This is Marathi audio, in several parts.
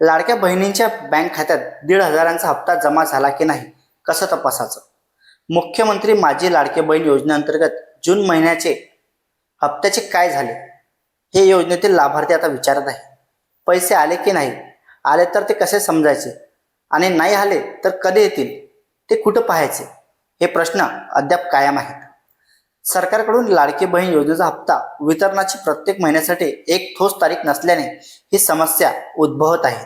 लाडक्या बहिणींच्या बँक खात्यात दीड हजारांचा हप्ता जमा झाला की नाही कसं तपासायचं? मुख्यमंत्री माझी लाडके बहीण योजनेअंतर्गत जून महिन्याचे हप्त्याचे काय झाले? हे योजनेतील लाभार्थी आता विचारत आहे पैसे आले की नाही? आले तर ते कसे समजायचे? आणि नाही आले तर कधी येतील? ते कुठं पाहायचे? हे प्रश्न अद्याप कायम आहेत. सरकारकडून लाडकी बहीण योजनेचा हप्ता वितरणाची प्रत्येक महिन्यासाठी एक ठोस तारीख नसल्याने ही समस्या उद्भवत आहे.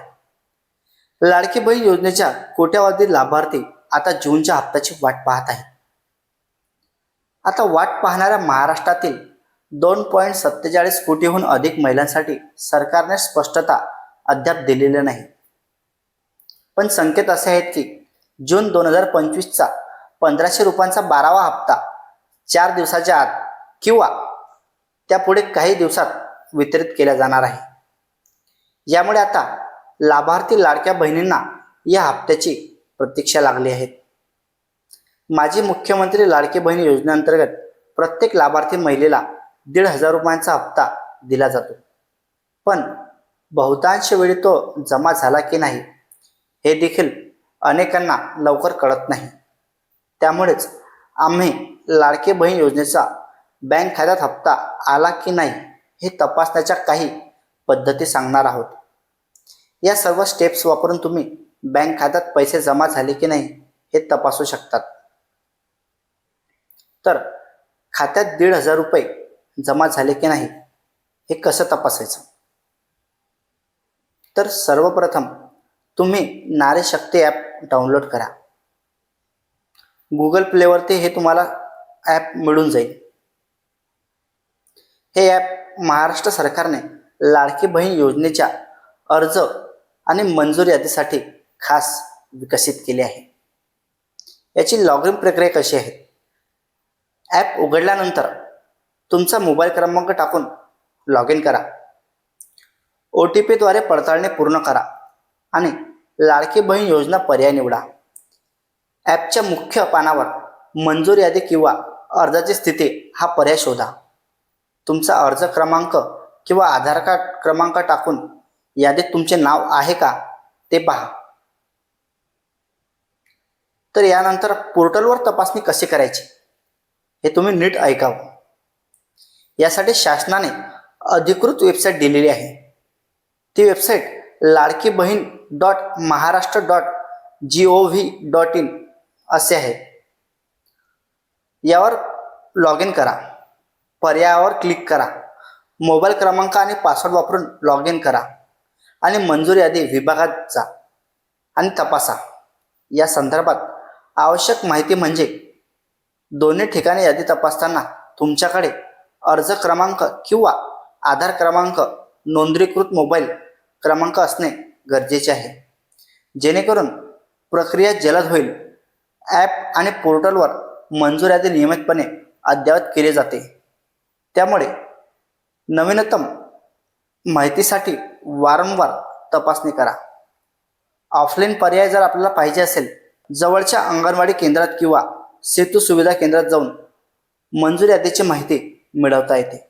लाडकी बहीण योजनेच्या कोट्यावधी लाभार्थी आता जूनच्या हप्त्याची वाट पाहत आहेत. आता वाट पाहणाऱ्या महाराष्ट्रातील दोन पॉईंट सत्तेचाळीस कोटीहून अधिक महिलांसाठी सरकारने स्पष्टता अद्याप दिलेली नाही. पण संकेत असे आहेत की जून दोन हजार पंचवीसचा पंधराशे रुपयांचा बारावा हप्ता चार दिवसाच्या आत किंवा त्यापुढे काही दिवसात वितरित केल्या जाणार आहे. यामुळे आता लाभार्थी लाडक्या बहिणींना या हप्त्याची प्रतीक्षा लागली आहे. माजी मुख्यमंत्री लाडकी बहीण योजनेअंतर्गत प्रत्येक लाभार्थी महिलेला दीड हजार रुपयांचा हप्ता दिला जातो. पण बहुतांश वेळी तो जमा झाला की नाही हे देखील अनेकांना लवकर कळत नाही. त्यामुळेच आम्ही लाडके बहीण योजनेचा बँक खात्यात हप्ता आला की नाही हे तपासण्याच्या काही पद्धती सांगणार आहोत. या सर्व स्टेप्स वापरून तुम्ही बँक खात्यात पैसे जमा झाले की नाही हे तपासू शकतात. तर खात्यात दीड हजार रुपये जमा झाले की नाही हे कसं तपासायचं? तर सर्वप्रथम तुम्ही नारी शक्ती ॲप डाउनलोड करा. गुगल प्लेवरती हे तुम्हाला ॲप मिळून जाईल. हे ॲप महाराष्ट्र सरकारने लाडकी बहीण योजनेच्या अर्ज आणि मंजूर यादीसाठी खास विकसित केले आहे. याची लॉग इन प्रक्रिया कशी आहे? ॲप उघडल्यानंतर तुमचा मोबाईल क्रमांक टाकून लॉग इन करा ओ टी पीद्वारे पडताळणी पूर्ण करा आणि लाडकी बहीण योजना पर्याय निवडा. ॲपच्या मुख्य पानावर मंजूर यादी किंवा अर्जाची स्थिती हा पर्याय शोधा. तुमचा अर्ज क्रमांक किंवा आधार कार्ड क्रमांक टाकून यादीत तुमचे नाव आहे का ते पहा. तर यानंतर पोर्टलवर तपासणी कशी करायची हे तुम्ही नीट ऐकावं. यासाठी शासनाने अधिकृत वेबसाईट दिलेली आहे. ती website Ladki Bahin dot Maharashtra dot G O V dot in असे आहे. यावर लॉग इन करा. पर्यायावर क्लिक करा. मोबाईल क्रमांक आणि पासवर्ड वापरून लॉग इन करा. आणि मंजूर यादी विभागात जा आणि तपासा. या संदर्भात आवश्यक माहिती म्हणजे दोन्ही ठिकाणी यादी तपासताना तुमच्याकडे अर्ज क्रमांक किंवा आधार क्रमांक नोंदणीकृत मोबाईल क्रमांक असणे गरजेचे आहे. जेणेकरून प्रक्रिया जलद होईल. ॲप आणि पोर्टलवर मंजूर यादी नियमितपणे अद्ययावत केले जाते. त्यामुळे नवीनतम माहितीसाठी वारंवार तपासणी करा. ऑफलाईन पर्याय जर आपल्याला पाहिजे असेल जवळच्या अंगणवाडी केंद्रात किंवा सेतू सुविधा केंद्रात जाऊन मंजूर यादीची माहिती मिळवता येते.